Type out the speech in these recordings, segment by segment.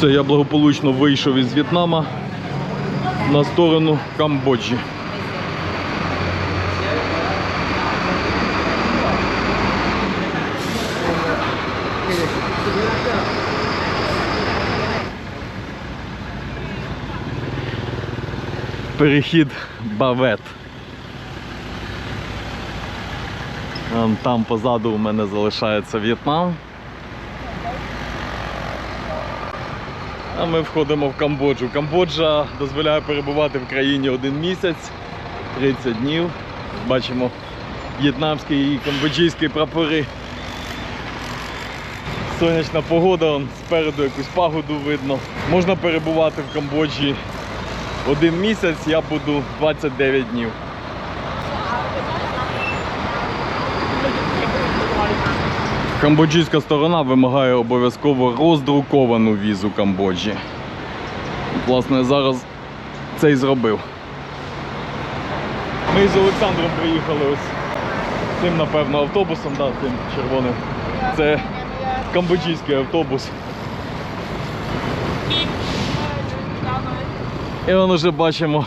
Все, я благополучно вийшов із В'єтнама на сторону Камбоджі. Перехід Бавет. Там позаду у мене залишається В'єтнам. А ми входимо в Камбоджу. Камбоджа дозволяє перебувати в країні один місяць, 30 днів. Бачимо в'єтнамські і камбоджійські прапори. Сонячна погода, спереду якусь пагоду видно. Можна перебувати в Камбоджі один місяць, я буду 29 днів. Камбоджійська сторона вимагає обов'язково роздруковану візу Камбоджі. Власне, зараз це і зробив. Ми з Олександром приїхали ось цим, напевно, автобусом, да, тим червоним. Це камбоджійський автобус. І вон уже бачимо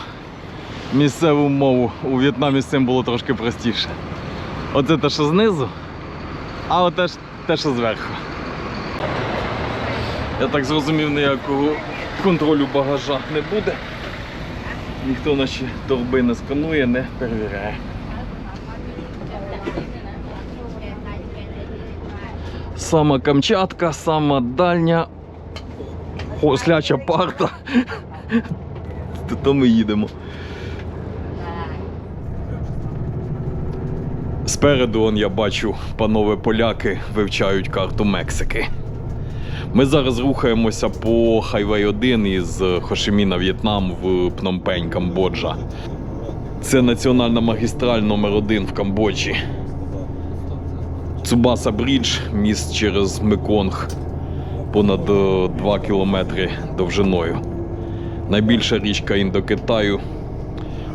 місцеву мову. У В'єтнамі з цим було трошки простіше. Оце те, що знизу, а оте ж те, що зверху. Я так зрозумів, ніякого контролю багажа не буде. Ніхто наші торби не сканує, не перевіряє. Сама Камчатка, сама дальня осляча парта. То ми їдемо. Спереду он, я бачу, панове поляки вивчають карту Мексики. Ми зараз рухаємося по Хайвей 1 із Хошиміна, В'єтнам в Пномпень, Камбоджа. Це національна магістраль номер 1 в Камбоджі. Цубаса Брідж, міст через Меконг, понад 2 кілометри довжиною. Найбільша річка Індокитаю,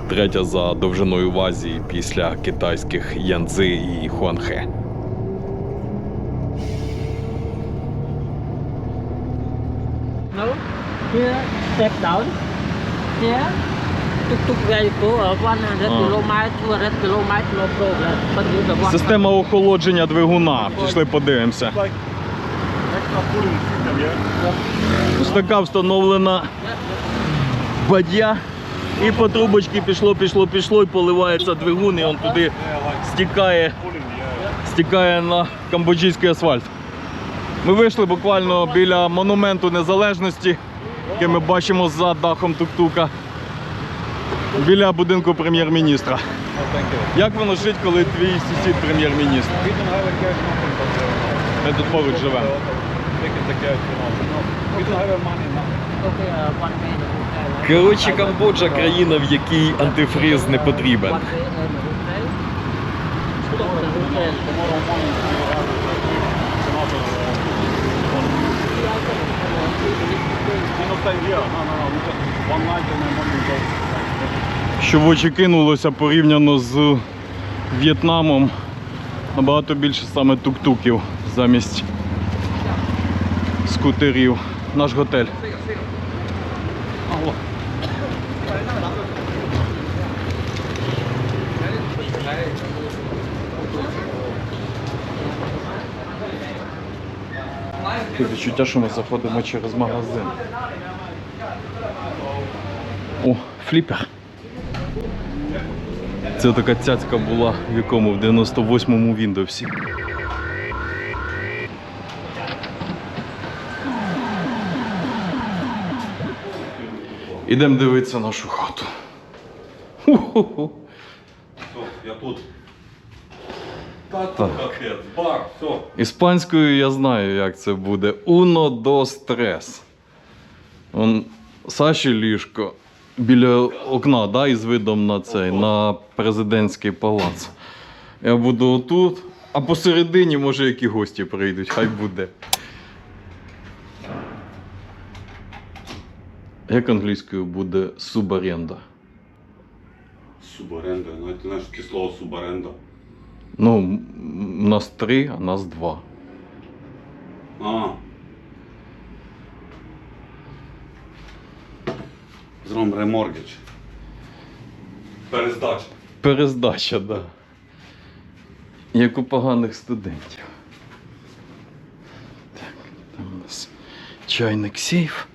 третя за довжиною в Азії після китайських Янцзи і Хуанхе. No. Here, step down. Here. Tuk tuk very go uh, 100. 200 kilometers, no problem. But you the one. Система охолодження двигуна. Пішли подивимося. Ось така встановлена бадья. І по трубочці пішло, пішло, пішло, і поливається двигун, і он туди стікає, стікає на камбоджійський асфальт. Ми вийшли буквально біля монументу незалежності, який ми бачимо за дахом тук-тука, біля будинку прем'єр-міністра. Як воно жить, коли твій сусід прем'єр-міністр? Ми тут поруч живемо. Коротше, Камбоджа країна, в якій антифриз не потрібен. Що в очі кинулося порівняно з В'єтнамом, набагато більше саме тук-туків замість скутерів. Наш готель. Таке відчуття, що ми заходимо через магазин. О, фліпер. Це така цяцька була в якому? В 98-му Windows. Ідемо дивитися нашу хату. Я тут. Та тут капець, бар, все. Іспанською я знаю, як це буде. Uno, dos, tres. Он Саші ліжко біля окна, да, із видом на цей, на президентський палац. Я буду отут, а посередині, може, які гості прийдуть, хай буде. Як англійською буде субаренда? Субаренда, ну ти знаєш таке слово субаренда. Ну, нас три, а нас два. А. Зром реморгідж. Перездача. Перездача, так. Да. Як у поганих студентів. Так, там у нас чайник сейф.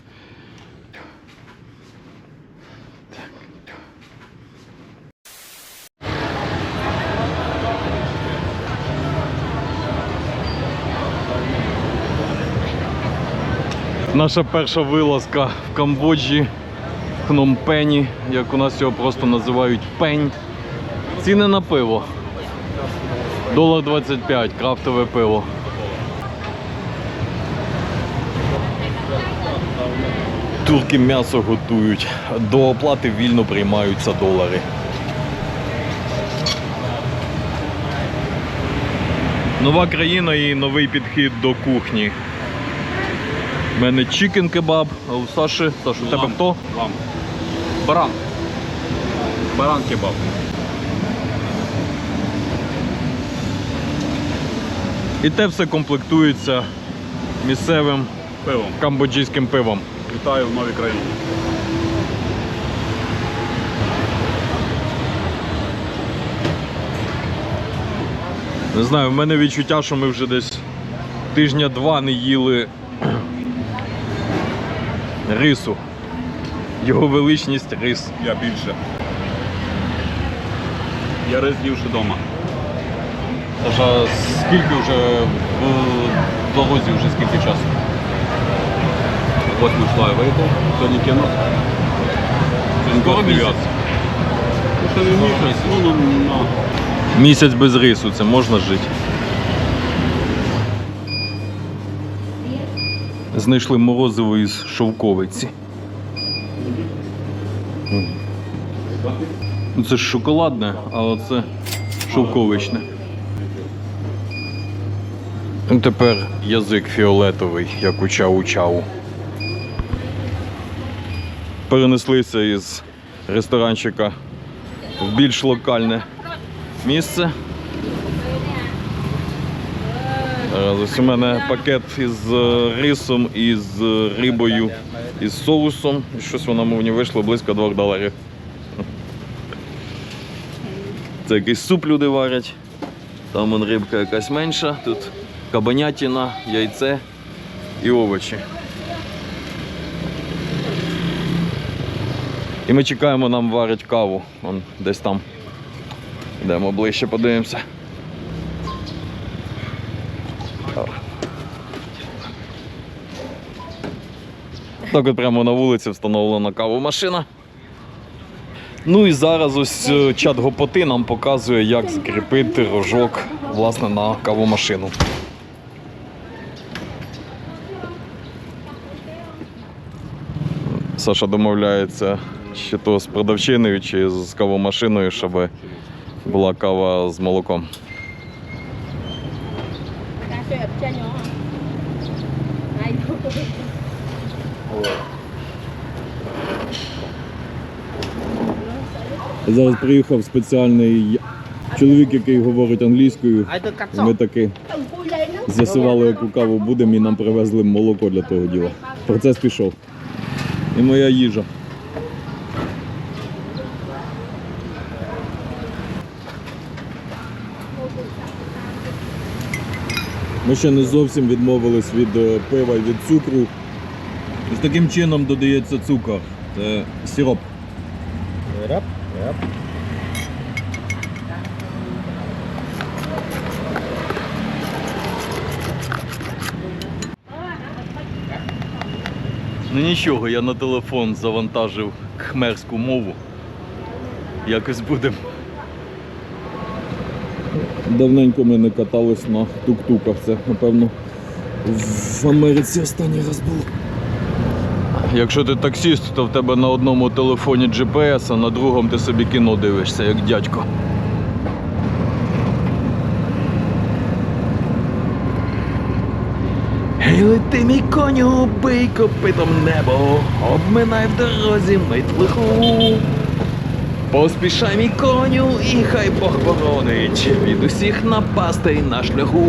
Наша перша вилазка в Камбоджі, Пномпені, як у нас його просто називають пень. Ціни на пиво. Долар 25, крафтове пиво. Турки м'ясо готують. До оплати вільно приймаються долари. Нова країна і новий підхід до кухні. Мене чікен кебаб, а у Саші. Саш, у тебе хто? Вам. Баран. Баран кебаб. І те все комплектується місцевим Пивом. камбоджійським пивом. Вітаю в новій країні. Не знаю, в мене відчуття, що ми вже десь тижня два не їли рису. Його величність рис. Я більше. Я рис ївши вдома. Саша, скільки вже в дорозі вже скільки часу? Восьмий шла я виїхав, сьогодні кинув. Сьогодні місяць. Ну, не місяць, ну, ну, ну. Місяць без рису, це можна жити. Знайшли морозиво із шовковиці. Ну, Це ж шоколадне, а це шовковичне. Ну, Тепер язик фіолетовий, як у чау-чау. Перенеслися із ресторанчика в більш локальне місце. Зараз ось у мене пакет із е, рисом, із е, рибою, із соусом. І Щось воно мені вийшло близько 2 доларів. Це якийсь суп люди варять. Там вон рибка якась менша, тут кабанятина, яйце і овочі. І ми чекаємо, нам варять каву. Вон десь там. Йдемо ближче, подивимося. Так от прямо на вулиці встановлена кавомашина. Ну і зараз ось е, чат гопоти нам показує, як закріпити рожок власне на кавомашину. Саша домовляється чи то з продавчиною, чи з кавомашиною, щоб була кава з молоком. Phê ập nhỏ Ai Зараз приїхав спеціальний чоловік, який говорить англійською. Ми таки з'ясували, яку каву будемо, і нам привезли молоко для того діла. Процес пішов. І моя їжа. Ми ще не зовсім відмовились від е, пива і від цукру. Ось таким чином додається цукор. Це сироп. Ну нічого, я на телефон завантажив кхмерську мову. Якось будемо. Давненько ми не катались на тук-туках. Це, напевно, в Америці останній раз було. Якщо ти таксіст, то в тебе на одному телефоні GPS, а на другому ти собі кіно дивишся, як дядько. Гей, лети мій коню, бий копитом небо, обминай в дорозі митлиху. Поспішай мій коню, і хай Бог боронить від усіх напастей на шляху.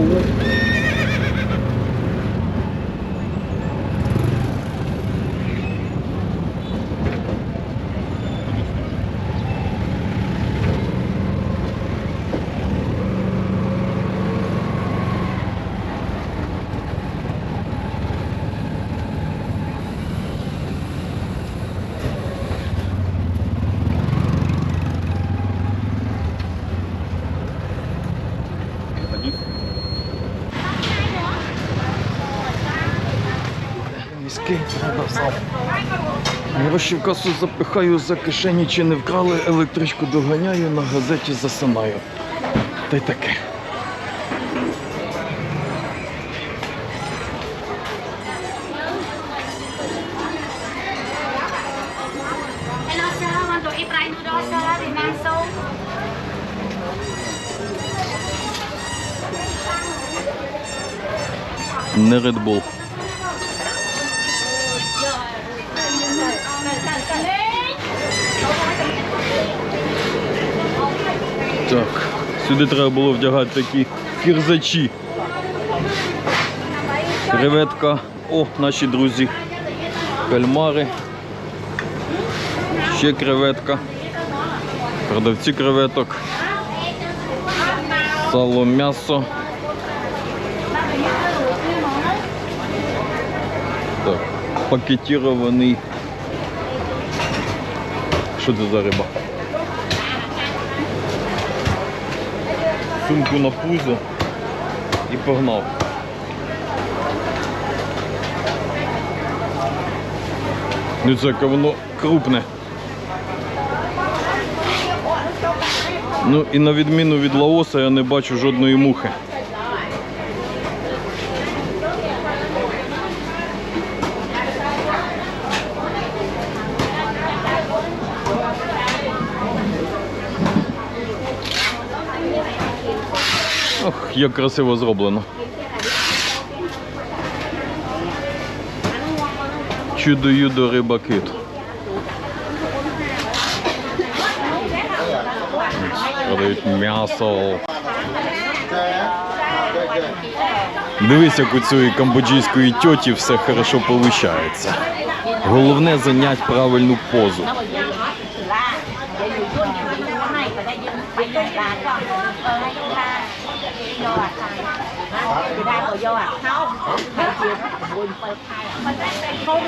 Гроші в касу запихаю за кишені, чи не вкрали, електричку доганяю, на газеті засинаю. Та й таке. Не Red Bull. Так, сюди треба було вдягати такі кірзачі. Креветка. О, наші друзі. Кальмари. Ще креветка. Продавці креветок. Сало, м'ясо. Так, пакетирований. Що це за риба? Сумку на пузо і погнав. Ну це воно крупне. Ну і на відміну від лаоса я не бачу жодної мухи. Як красиво зроблено. Чудо-юдо риба кит. Продають м'ясо. Дивись, як у цієї камбоджійської тьоті все хорошо виходить. Головне зайняти правильну позу.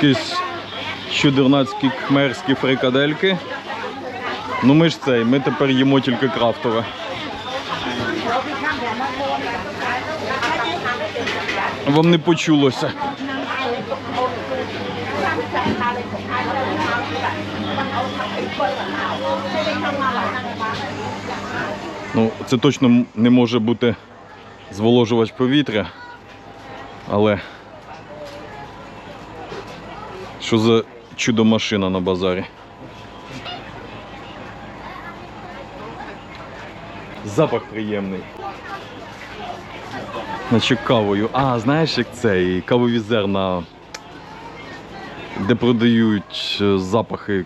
Якісь чудернацькі кхмерські фрикадельки. Ну ми ж цей, ми тепер їмо тільки крафтове. Вам не почулося. Ну, це точно не може бути зволожувач повітря, але що за чудо-машина на базарі? Запах приємний. Наче кавою. А, знаєш, як цей кавові зерна, де продають е, запахи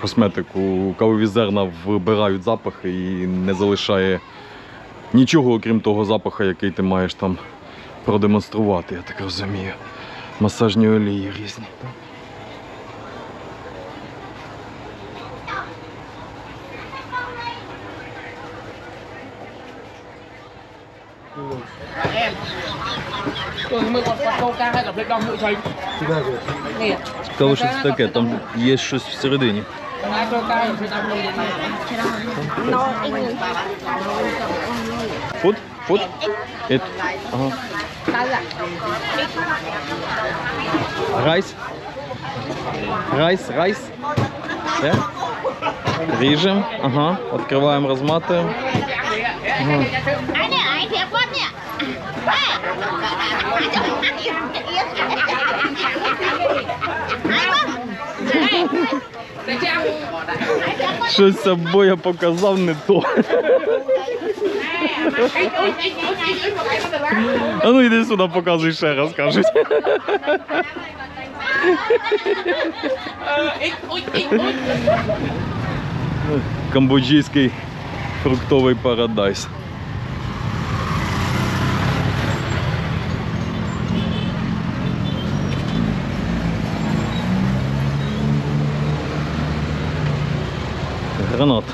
косметику, кавові зерна вбирають запахи і не залишає нічого, окрім того запаха, який ти маєш там продемонструвати, я так розумію. Масажні олії різні. tôi mới còn còn câu ca hay gặp lịch đông nữ chính nè Цікаво, що це таке, там є щось всередині. No English. Food? Food? It. Uh -huh. Rice? Rice, rice. Yeah? Режем. Ага. Открываем, разматываем. Ага. Щось обоє показав не то. А ну іди сюди, показуй ще раз, кажуть. Камбоджійський фруктовий парадайс. Гранат.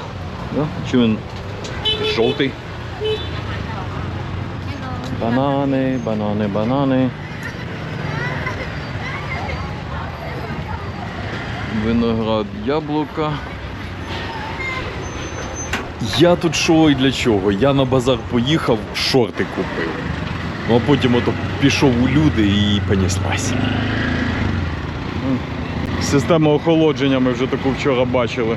Да? Чи він жовтий? Банани, банани, банани. Виноград, яблука. Я тут що і для чого? Я на базар поїхав, шорти купив. Ну а потім ото пішов у люди і понеслась. Систему охолодження ми вже таку вчора бачили.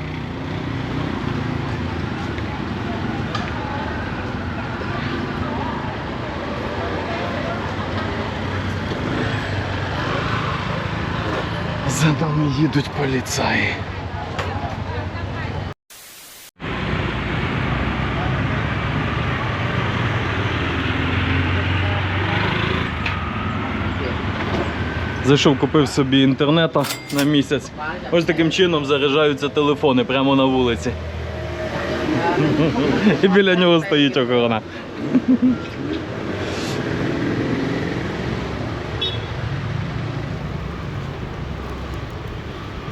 Нами їдуть поліцаї. Зайшов, купив собі інтернета на місяць. Ось таким чином заряджаються телефони прямо на вулиці. І біля нього стоїть охорона.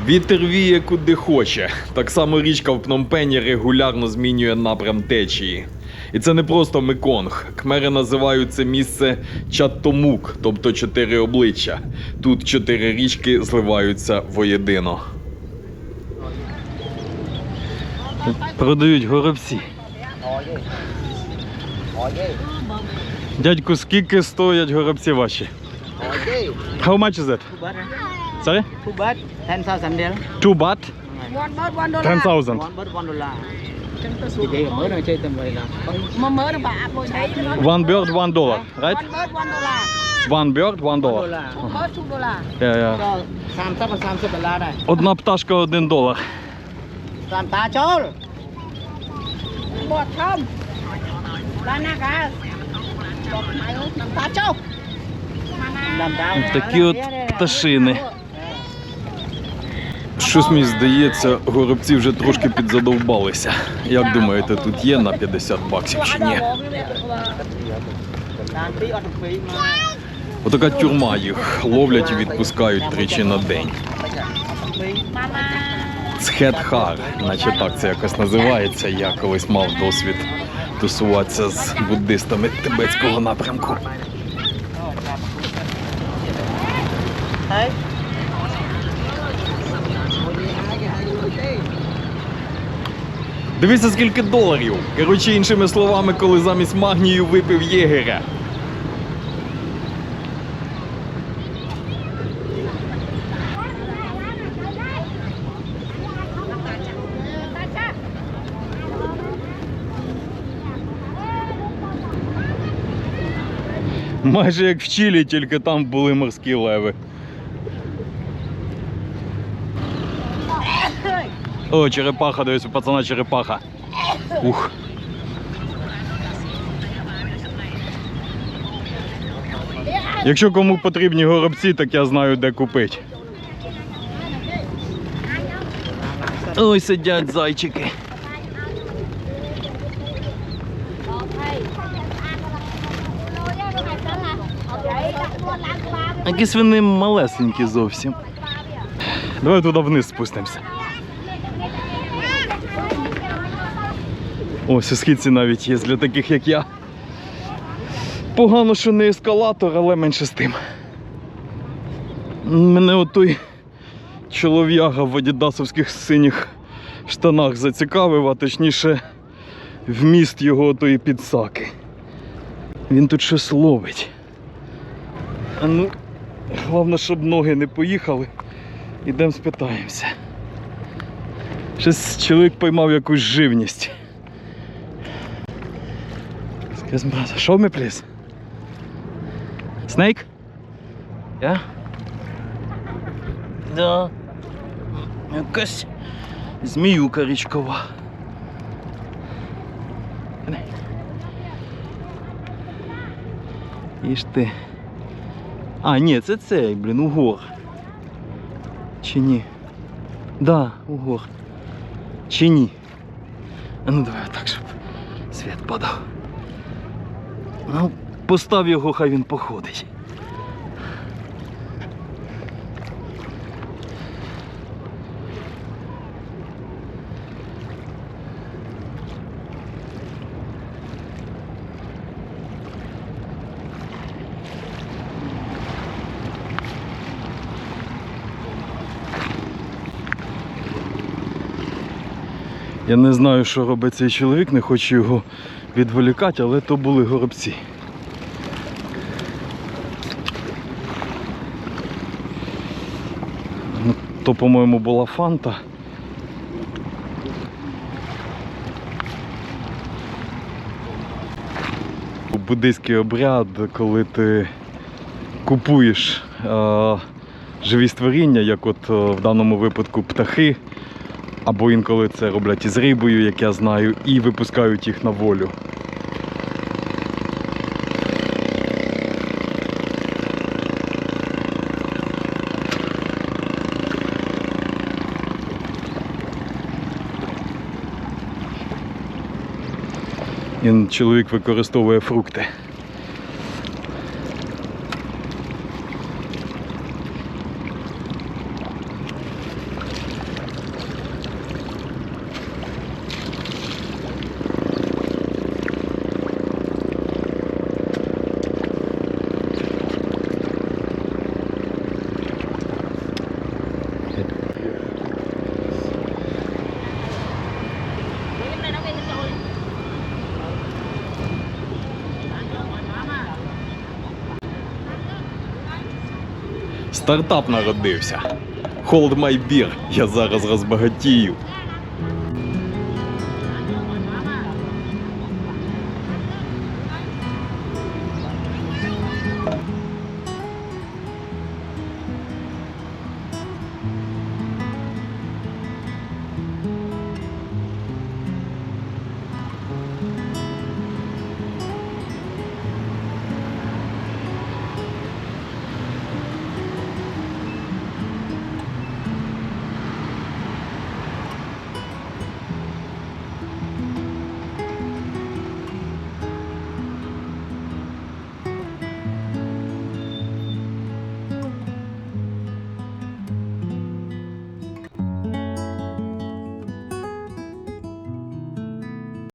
Вітер віє куди хоче. Так само річка в Пномпені регулярно змінює напрям течії. І це не просто Меконг. Кмери називають це місце Чаттомук, тобто чотири обличчя. Тут чотири річки зливаються воєдино. Продають горобці. Дядьку, скільки стоять горобці ваші? How much is it? Sorry? Two bird, ten thousand there. Two baht? One bird, one dollar. Ten thousand. One bird, one dollar. Chị chị mới nói chơi tầm vậy là Mà mớ được bà bồi thấy nó. One bird, one dollar, right? One bird, one dollar. One bird, one one dollar. dollar. Two bird, two dollar. Yeah, yeah. Cho sam sắp là sam sắp là la đây. Одна пташка один долар. Sam tá chốt. Bọt không? Là nè cả. Bọt mày ơi, nằm tá chốc. Làm tao. Такі от пташини. Щось мені здається, горобці вже трошки підзадовбалися. Як думаєте, тут є на 50 баксів чи ні? Отака тюрма їх ловлять і відпускають тричі на день. Цхетхар, наче так це якось називається. Я колись мав досвід тусуватися з буддистами тибетського напрямку. Дивіться, скільки доларів. Коротше, іншими словами, коли замість магнію випив єгеря. Майже як в Чилі, тільки там були морські леви. О, черепаха, дивись, у пацана черепаха. Ух. Якщо кому потрібні горобці, так я знаю, де купити. Ой, сидять зайчики. Якісь вони малесенькі зовсім. Давай туди вниз спустимося. Ось у східці навіть є для таких, як я. Погано, що не ескалатор, але менше з тим. Мене отой чолов'яга в адідасовських синіх штанах зацікавив, а точніше вміст його отої підсаки. Він тут щось ловить. А ну, головне, щоб ноги не поїхали. Ідемо спитаємося. Щось чоловік поймав якусь живність. Excuse me, brother. Show me, please. Snake? Yeah? Да. Якась зміюка річкова. Іди. Іж ти. А, ні, це цей, блін, угор. Чи ні? Да, угор. Чи ні? А ну давай так, щоб світ падав. Ну, постав його, хай він походить. Я не знаю, що робить цей чоловік, не хочу його відволікати, але то були горобці. Ну, То, по-моєму, була фанта. Буддийський обряд, коли ти купуєш е, живі створіння, як от в даному випадку птахи, або інколи це роблять із рибою, як я знаю, і випускають їх на волю. І чоловік використовує фрукти. Стартап народився. Hold my beer. Я зараз розбагатію.